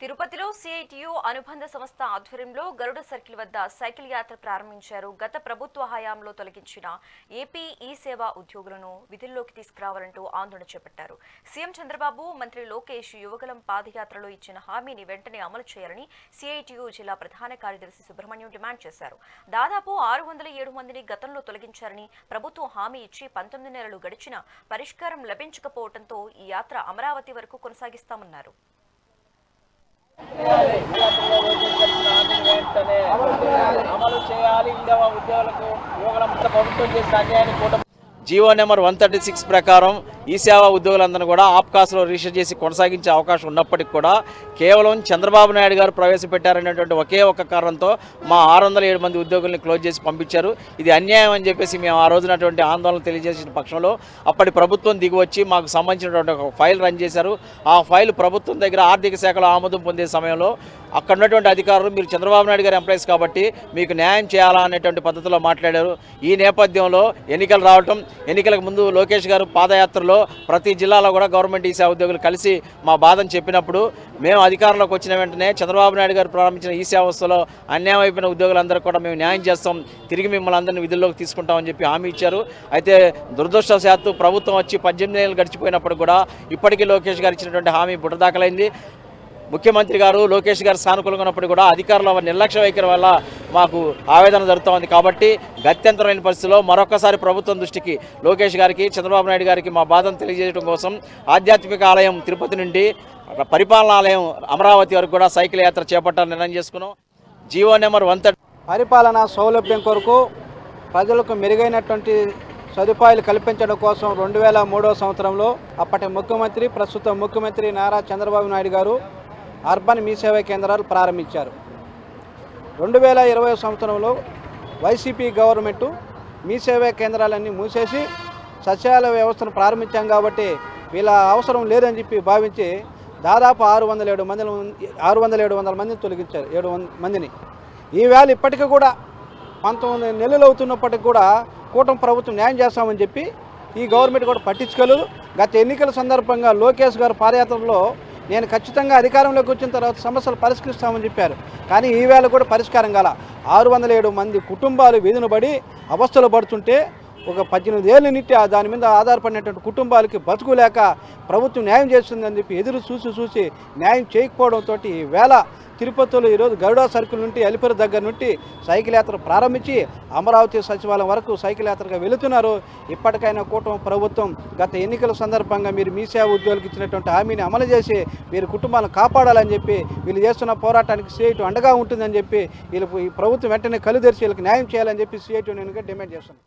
తిరుపతిలో సిఐటియు అనుబంధ సంస్థ ఆధ్వర్యంలో గరుడ సర్కిల్ వద్ద సైకిల్ యాత్ర ప్రారంభించారు. గత ప్రభుత్వ హయాంలో తొలగించిన ఏపీ ఈ సేవా ఉద్యోగులను విధుల్లోకి తీసుకురావాలంటూ ఆందోళన చేపట్టారు. సీఎం చంద్రబాబు మంత్రి లోకేష్ యువగలం పాదయాత్రలో ఇచ్చిన హామీని వెంటనే అమలు చేయాలని సిఐటియు జిల్లా ప్రధాన కార్యదర్శి సుబ్రహ్మణ్యం డిమాండ్ చేశారు. దాదాపు ఆరు వందల ఏడు మందిని గతంలో తొలగించారని ప్రభుత్వం హామీ ఇచ్చి పంతొమ్మిది నెలలు గడిచినా పరిష్కారం లభించకపోవడంతో ఈ యాత్ర అమరావతి వరకు కొనసాగిస్తామన్నారు. వెంటనే అమలు చేయాలి. ఇండవ ఉద్యోగులకు యువకులంతా ప్రభుత్వం చేసిన అన్యాయాన్ని కూట GO number one thirty six ప్రకారం ఈ సేవా ఉద్యోగులందరినీ కూడా ఆప్కాస్లో రిజిస్టర్ చేసి కొనసాగించే అవకాశం ఉన్నప్పటికీ కూడా కేవలం చంద్రబాబు నాయుడు గారు ప్రవేశపెట్టారనేటువంటి ఒకే ఒక కారణంతో మా ఆరు వందల ఏడు మంది ఉద్యోగుల్ని క్లోజ్ చేసి పంపించారు. ఇది అన్యాయం అని చెప్పేసి మేము ఆ రోజునటువంటి ఆందోళన తెలియజేసిన పక్షంలో అప్పటి ప్రభుత్వం దిగివచ్చి మాకు సంబంధించినటువంటి ఒక ఫైల్ రన్ చేశారు. ఆ ఫైల్ ప్రభుత్వం దగ్గర ఆర్థిక శాఖలో ఆమోదం పొందే సమయంలో అక్కడ ఉన్నటువంటి అధికారులు మీరు చంద్రబాబు నాయుడు గారి ఎంప్లాయీస్ కాబట్టి మీకు న్యాయం చేయాలా అనేటువంటి పద్ధతిలో మాట్లాడారు. ఈ నేపథ్యంలో ఎన్నికలు రావటం ఎన్నికలకు ముందు లోకేష్ గారు పాదయాత్రలో ప్రతి జిల్లాలో కూడా గవర్నమెంట్ ఈ ఉద్యోగులు కలిసి మా బాధను చెప్పినప్పుడు మేము అధికారంలోకి వచ్చిన వెంటనే చంద్రబాబు నాయుడు గారు ప్రారంభించిన ఈ సేవస్థలో అన్యాయం అయిపోయిన ఉద్యోగులందరూ కూడా మేము న్యాయం చేస్తాం తిరిగి మిమ్మల్ని అందరినీ విధుల్లోకి తీసుకుంటామని చెప్పి హామీ ఇచ్చారు. అయితే దురదృష్టవశాత్తు ప్రభుత్వం వచ్చి పద్దెనిమిది నెలలు గడిచిపోయినప్పుడు కూడా ఇప్పటికీ లోకేష్ గారు ఇచ్చినటువంటి హామీ బుట్టదాఖలైంది ముఖ్యమంత్రి గారు లోకేష్ గారు సానుకూలంగా ఉన్నప్పుడు కూడా అధికారుల నిర్లక్ష్య వైఖరి వల్ల మాకు ఆవేదన జరుగుతోంది కాబట్టి గత్యంతరమైన పరిస్థితిలో మరొకసారి ప్రభుత్వం దృష్టికి లోకేష్ గారికి చంద్రబాబు నాయుడు గారికి మా బాధను తెలియజేయడం కోసం ఆధ్యాత్మిక ఆలయం తిరుపతి నుండి పరిపాలన ఆలయం అమరావతి వరకు కూడా సైకిల్ యాత్ర చేపట్టాలని నిర్ణయం చేసుకున్నాం. జీవో నెంబర్ వన్ పరిపాలన సౌలభ్యం కొరకు ప్రజలకు మెరుగైనటువంటి సదుపాయాలు కల్పించడం కోసం రెండు వేల మూడో సంవత్సరంలో అప్పటి ముఖ్యమంత్రి ప్రస్తుత ముఖ్యమంత్రి నారా చంద్రబాబు నాయుడు గారు అర్బన్ మీ సేవా కేంద్రాలు ప్రారంభించారు. రెండు వేల ఇరవై సంవత్సరంలో వైసీపీ గవర్నమెంటు మీ సేవా కేంద్రాలన్నీ మూసేసి సచివాలయ వ్యవస్థను ప్రారంభించాం కాబట్టి వీళ్ళ అవసరం లేదని చెప్పి భావించి దాదాపు ఆరు వందల ఏడు మంది ఆరు వందల ఏడు వందల మందిని తొలగించారు. ఏడు వంద- మందిని. ఈవేళ ఇప్పటికీ కూడా పంతొమ్మిది నెలలు అవుతున్నప్పటికి కూడా కూటమి ప్రభుత్వం న్యాయం చేస్తామని చెప్పి ఈ గవర్నమెంట్ కూడా పట్టించుకోలేదు. గత ఎన్నికల సందర్భంగా లోకేష్ గారు పాదయాత్రలో నేను ఖచ్చితంగా అధికారంలోకి వచ్చిన తర్వాత సమస్యలు పరిష్కరిస్తామని చెప్పారు. కానీ ఈవేళ కూడా పరిష్కారం గల ఆరు వందల ఏడు మంది కుటుంబాలు వీధిన పడి అవస్థలు పడుతుంటే ఒక పద్దెనిమిది ఏళ్ళు నిట్టి దాని మీద ఆధారపడినటువంటి కుటుంబాలకి బతుకులేక ప్రభుత్వం న్యాయం చేస్తుందని చెప్పి ఎదురు చూసి చూసి న్యాయం చేయకపోవడంతో వేళ తిరుపతిలో ఈరోజు గరుడా సర్కిల్ నుండి అలిపిరి దగ్గర నుండి సైకిల్ యాత్ర ప్రారంభించి అమరావతి సచివాలయం వరకు సైకిల్ యాత్రగా వెళుతున్నారు. ఇప్పటికైనా కూటమి ప్రభుత్వం గత ఎన్నికల సందర్భంగా మీరు మీ సేవ ఉద్యోగులకు ఇచ్చినటువంటి హామీని అమలు చేసి మీరు కుటుంబాలను కాపాడాలని చెప్పి వీళ్ళు చేస్తున్న పోరాటానికి సిఐటి అండగా ఉంటుందని చెప్పి వీళ్ళు ఈ ప్రభుత్వం వెంటనే కలు వీళ్ళకి న్యాయం చేయాలని చెప్పి సిఐటి నేను డిమాండ్ చేస్తున్నాను.